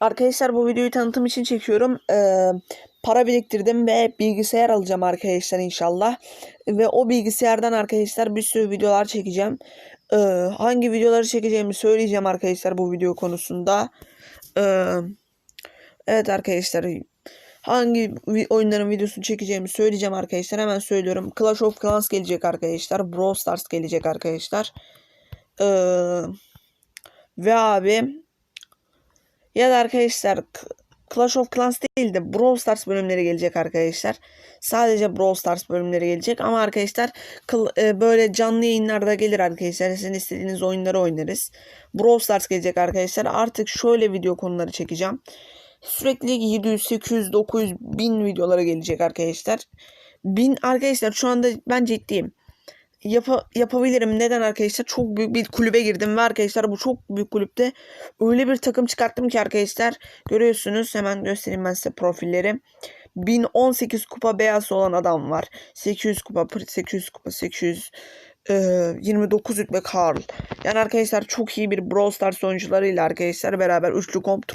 Arkadaşlar bu videoyu tanıtım için çekiyorum. Ee, para biriktirdim ve bilgisayar alacağım arkadaşlar inşallah. Ve o bilgisayardan arkadaşlar bir sürü videolar çekeceğim. Ee, hangi videoları çekeceğimi söyleyeceğim arkadaşlar bu video konusunda. Ee, evet arkadaşlar hangi oyunların videosunu çekeceğimi söyleyeceğim arkadaşlar. Hemen söylüyorum. Clash of Clans gelecek arkadaşlar. Brawl Stars gelecek arkadaşlar. Ee, ve abi ya da arkadaşlar Clash of Clans değil de Brawl Stars bölümleri gelecek arkadaşlar. Sadece Brawl Stars bölümleri gelecek ama arkadaşlar e, böyle canlı yayınlarda gelir arkadaşlar. Sizin istediğiniz oyunları oynarız. Brawl Stars gelecek arkadaşlar. Artık şöyle video konuları çekeceğim. Sürekli 700, 800, 900, 1000 videolara gelecek arkadaşlar. 1000 arkadaşlar şu anda ben ciddiyim. Yapa, yapabilirim. Neden arkadaşlar? Çok büyük bir kulübe girdim ve arkadaşlar bu çok büyük kulüpte öyle bir takım çıkarttım ki arkadaşlar görüyorsunuz. Hemen göstereyim ben size profilleri. 1018 kupa beyaz olan adam var. 800 kupa, 800 kupa, 800 e, 29 rütbe Karl. Yani arkadaşlar çok iyi bir Brawl Stars oyuncularıyla arkadaşlar beraber üçlü kontrol